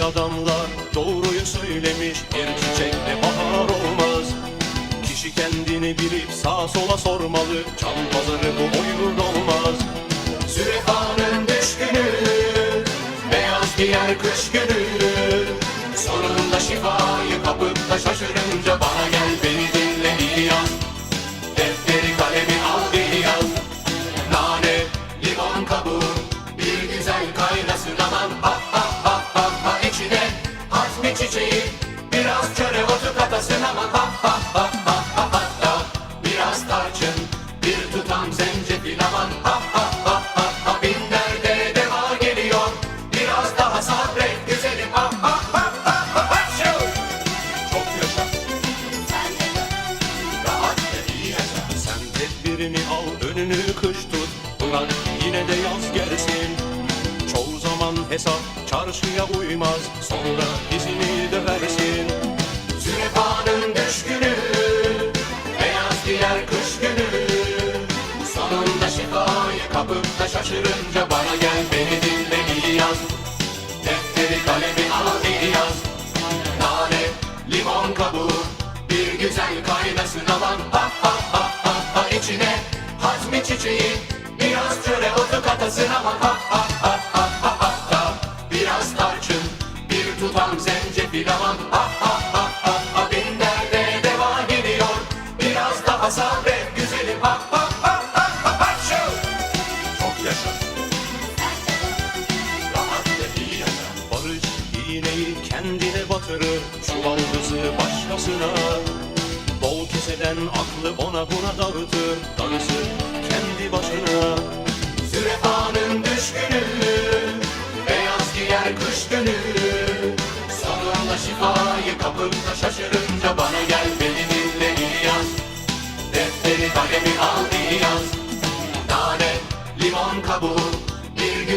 adamlar doğruyu söylemiş Bir çiçekle bahar olmaz. Kişi kendini bilip sağa sola sormalı Çam pazarı bu oyun çiçeği Biraz çöre otu katasın aman Ha ha ha ha ha hatta Biraz tarçın Bir tutam zencefil aman Ha ha ha ha ha Bin derde deva geliyor Biraz daha sabret güzelim Ha ha ha ha ha ha Şu! Çok yaşa Rahat ve iyi yaşa Sen tedbirini al hesap çarşıya uymaz Sonra izini de versin. Züleyha'nın düşkünü Beyaz giyer kış günü. Sonunda şifayı kapıp da şaşırınca Bana gel beni dinle iyi yaz Defteri kalemi al iyi yaz Nane, limon kabuğu Bir güzel kaynasın aman. Ha ha ha ha ha içine Hazmi çiçeği Biraz çöre otu katasın aman. Ha Daha sabret güzelim Ha ha ha ha ha ha Şu! Çok Barış iğneyi kendine batırır Çuvaldızı başkasına. Bol keseden aklı ona buna dağıtır Darısı kendi başına. Züleyha'nın düşkünü Beyaz giyer kış günü. Sonunda şifayı kapıp da şaşırınca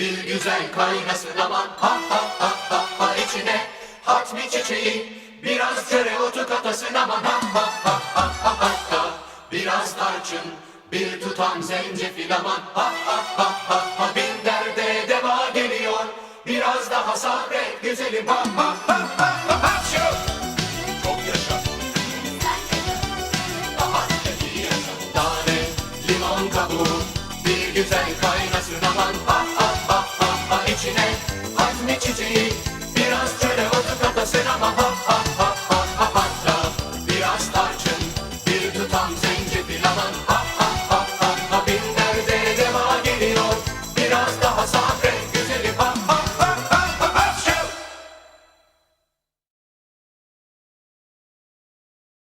Bir güzel kaynasın aman Ha ha ha ha ha içine Hatmi çiçeği Biraz çöre otu katasın aman Ha ha ha ha ha ha ha Biraz tarçın Bir tutam zencefil aman Ha ha ha ha ha Bin derde deva geliyor Biraz daha sabret güzelim Ha ha ha ha ha ha! Çok limon kabuğu Bir güzel kaynasın Michigan.